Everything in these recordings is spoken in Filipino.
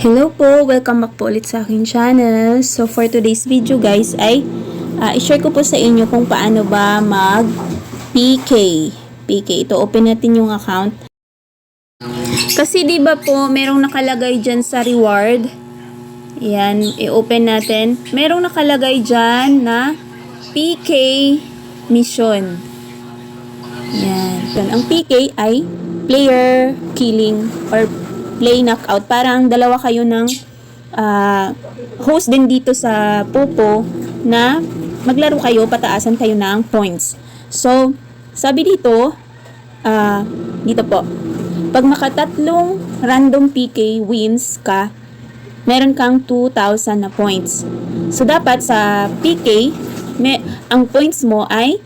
Hello po! Welcome back po ulit sa aking channel. So for today's video guys ay ah, i-share ko po sa inyo kung paano ba mag PK. PK. Ito open natin yung account. Kasi 'di ba po merong nakalagay diyan sa reward. Yan, i-open natin. Merong nakalagay diyan na PK mission. Yan. Ang PK ay player killing or play knockout. Parang dalawa kayo ng ah, host din dito sa Popo na maglaro kayo, pataasan kayo ng points. So, sabi dito, ah, dito po, pag makatatlong random PK wins ka, meron kang 2,000 na points. So, dapat sa PK, may, ang points mo ay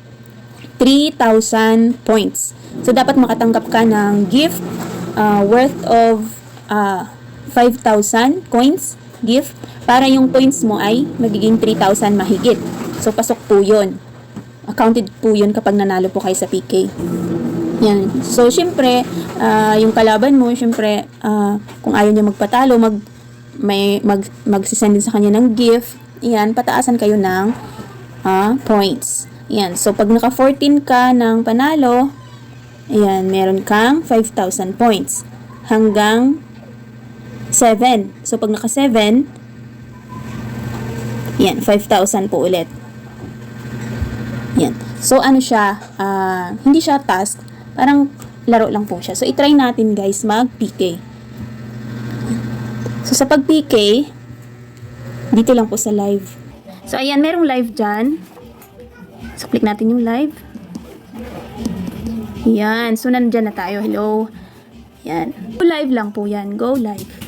3,000 points. So, dapat makatanggap ka ng gift uh, worth of uh, 5,000 coins gift para yung points mo ay magiging 3,000 mahigit. So, pasok po yun. Accounted po yun kapag nanalo po kayo sa PK. Yan. So, syempre, ah, yung kalaban mo, syempre, ah, kung ayaw niya magpatalo, mag, may, mag, magsisend din sa kanya ng gift. Yan, pataasan kayo ng ah, points. Yan. So, pag naka 14 ka ng panalo, ayan, meron kang 5,000 points. Hanggang 7. So, pag naka 7, yan, 5,000 po ulit. Yan. So, ano siya, ah, hindi siya task, parang laro lang po siya. So, itry natin guys mag-PK. So, sa pag-PK, dito lang po sa live. So, ayan, merong live dyan. So, click natin yung live. Yan. So, nandyan na tayo. Hello. Yan. Go live lang po yan. Go live.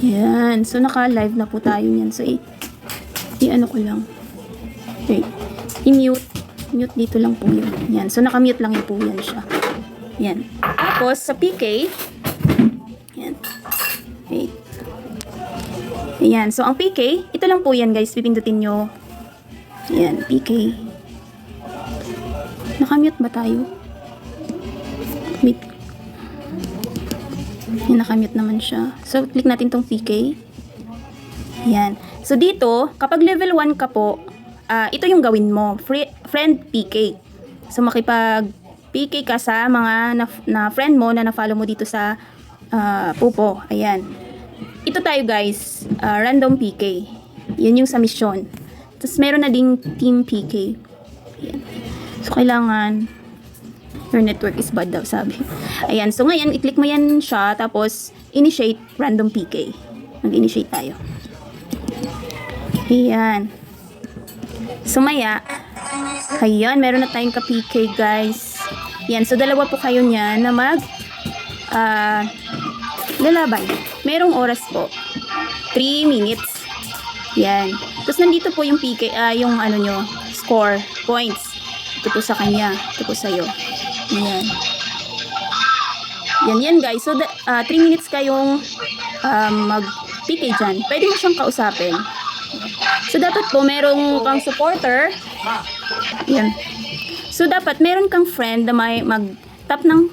Yan. So, naka-live na po tayo yan. So, i-ano ko lang. Okay. I-mute. Mute dito lang po yun. Yan. So, naka-mute lang yun po yan siya. Yan. Tapos, sa PK, yan. Okay. Ayan. So, ang PK, ito lang po yan, guys. Pipindutin nyo. Yan. PK. Naka-mute ba tayo? Yan, nakamute naman siya. So, click natin tong PK. Yan. So, dito, kapag level 1 ka po, ah, ito yung gawin mo. Free, friend PK. So, makipag PK ka sa mga na, na friend mo na na-follow mo dito sa ah, Pupo. Ayan. Ito tayo guys, ah, random PK. Yan yung sa mission. Tapos meron na ding team PK. Ayan. So, kailangan your network is bad daw, sabi. Ayan, so ngayon, i-click mo yan siya, tapos initiate random PK. Mag-initiate tayo. Ayan. Sumaya. Ayan, meron na tayong ka-PK, guys. Yan, so dalawa po kayo niyan na mag ah lalaban. Merong oras po. 3 minutes. Yan. Tapos nandito po yung PK, ah, yung ano nyo, score, points. Ito po sa kanya. Ito po sa'yo. Ayan. Yan yan guys. So 3 minutes kayong um, mag-PK dyan. Pwede mo siyang kausapin. So dapat po merong kang supporter. Yan. So dapat meron kang friend na may mag-tap ng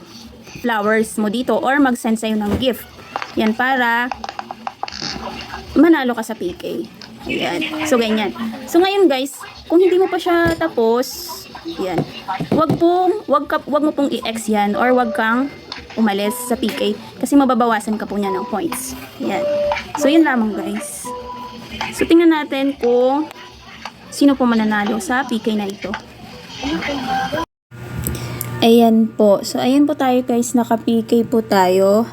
flowers mo dito or mag-send sa'yo ng gift. Yan para manalo ka sa PK. Ayan. So, ganyan. So, ngayon guys, kung hindi mo pa siya tapos, yan. Wag pong, wag, ka, wag mo pong i-X yan or wag kang umalis sa PK kasi mababawasan ka po niya ng points. Yan. So, yun lamang guys. So, tingnan natin kung sino po mananalo sa PK na ito. Ayan po. So, ayan po tayo guys. Naka-PK po tayo.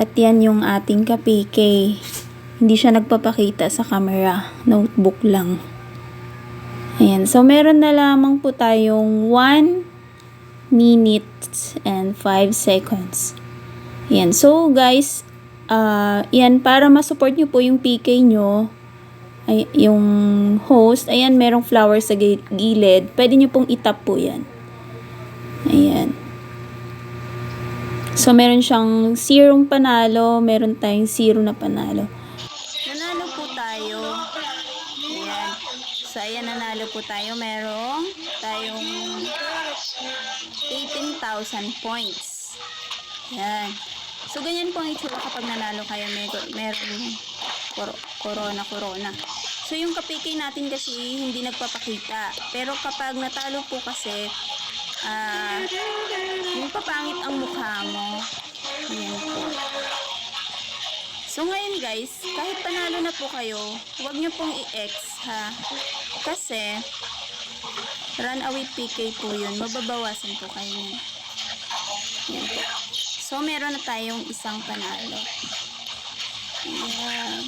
At yan yung ating ka-PK. Hindi siya nagpapakita sa camera. Notebook lang. Ayan. So, meron na lamang po tayong 1 minute and 5 seconds. Ayan. So, guys, ah yan, para ma-support nyo po yung PK nyo, ay, yung host, ayan, merong flowers sa gi- gilid. Pwede nyo pong itap po yan. Ayan. So, meron siyang zero panalo, meron tayong zero na panalo. Nanalo po tayo. Merong tayong 18,000 points. Ayan. So, ganyan po ang itsura kapag nanalo kayo. May, meron kor- corona, corona. So, yung kapiki natin kasi hindi nagpapakita. Pero kapag natalo po kasi, ah, yung papangit ang mukha mo. Ayan po. So, ngayon guys, kahit panalo na po kayo, huwag nyo pong i-X ha. Kasi, runaway PK po yun. Mababawasan po kayo yun. Po. So, meron na tayong isang panalo. Ayan.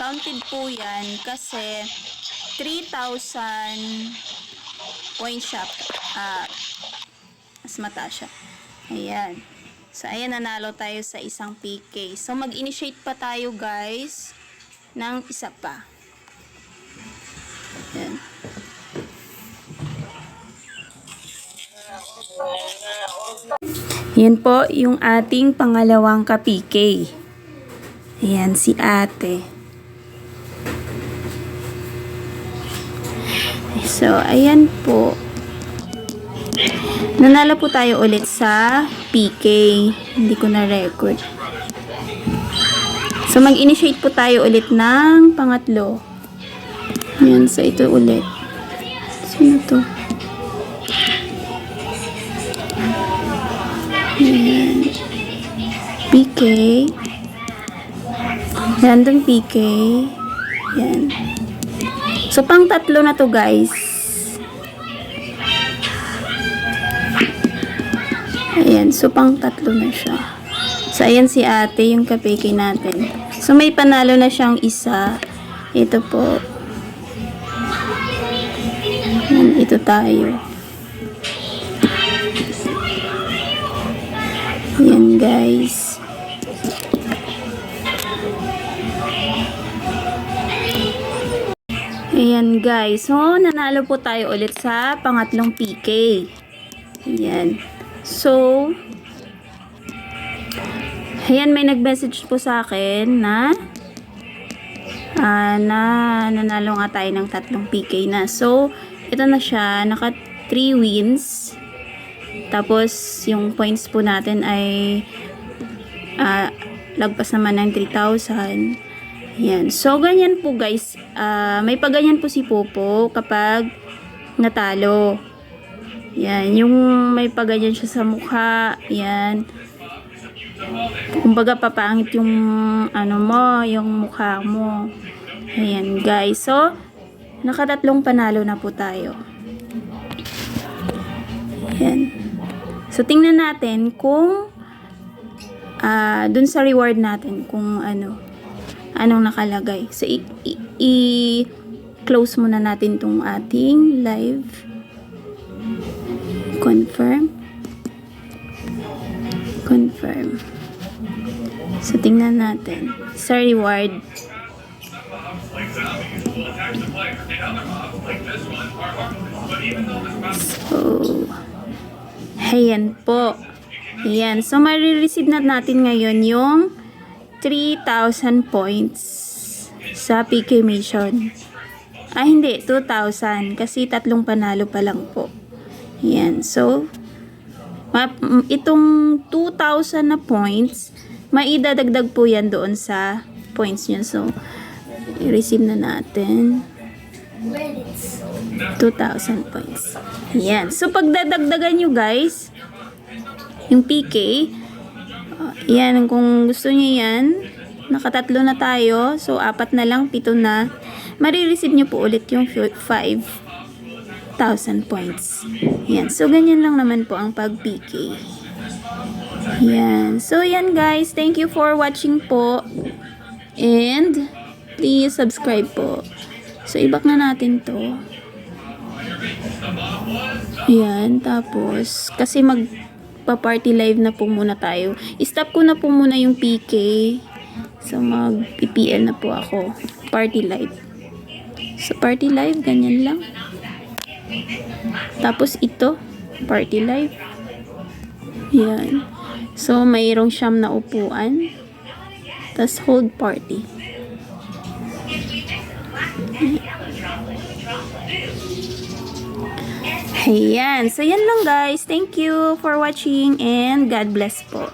Counted po yan kasi 3,000 point shop. Ah, mas mataas siya. Ayan. So, ayan, nanalo tayo sa isang PK. So, mag-initiate pa tayo, guys, ng isa pa. Ayan. Yan po yung ating pangalawang ka-PK. Ayan, si ate. So, ayan po. Nanalo po tayo ulit sa PK. Hindi ko na record. So, mag-initiate po tayo ulit ng pangatlo. Yan, so ito ulit. Sino to? Yan. PK. Random PK. Yan. So, pang tatlo na to, guys. Ayan, so pang tatlo na siya. So, ayan si ate, yung kapeke natin. So, may panalo na siyang isa. Ito po. Ayan, ito tayo. Ayan, guys. Ayan, guys. So, nanalo po tayo ulit sa pangatlong PK. Ayan. So, ayan, may nag-message po sa akin na ah, na nanalo nga tayo ng tatlong PK na. So, ito na siya. Naka 3 wins. Tapos, yung points po natin ay ah, lagpas naman ng 3,000. Yan. So, ganyan po guys. Ah, may paganyan po si Popo kapag natalo. Yan. Yung may paganyan siya sa mukha. Yan. Kumbaga, papangit yung ano mo, yung mukha mo. Ayan, guys. So, nakatatlong panalo na po tayo. Ayan. So, tingnan natin kung ah dun sa reward natin kung ano anong nakalagay. So, i-close muna natin tong ating live. Confirm. Confirm. So, tingnan natin. Sa reward. So, ayan po. Ayan. So, marireceive na natin ngayon yung 3,000 points sa PK Mission. Ah, hindi. 2,000. Kasi tatlong panalo pa lang po. Yan. So, itong 2,000 na points, maidadagdag po yan doon sa points nyo. So, i-receive na natin. 2,000 points. Yan. So, pag dadagdagan nyo guys, yung PK, uh, yan, kung gusto nyo yan, nakatatlo na tayo. So, apat na lang, pito na. Marireceive nyo po ulit yung 5,000 points. Yan. So, ganyan lang naman po ang pag-PK. Yan. So, yan guys. Thank you for watching po. And, please subscribe po. So, ibak na natin to. Yan. Tapos, kasi mag pa-party live na po muna tayo. I-stop ko na po muna yung PK. So, mag-PPL na po ako. Party live. So, party live, ganyan lang. Tapos, ito, party live. Yan. So, mayroong siyam na upuan. Tapos, hold party. Ayan. So, yan lang guys. Thank you for watching and God bless po.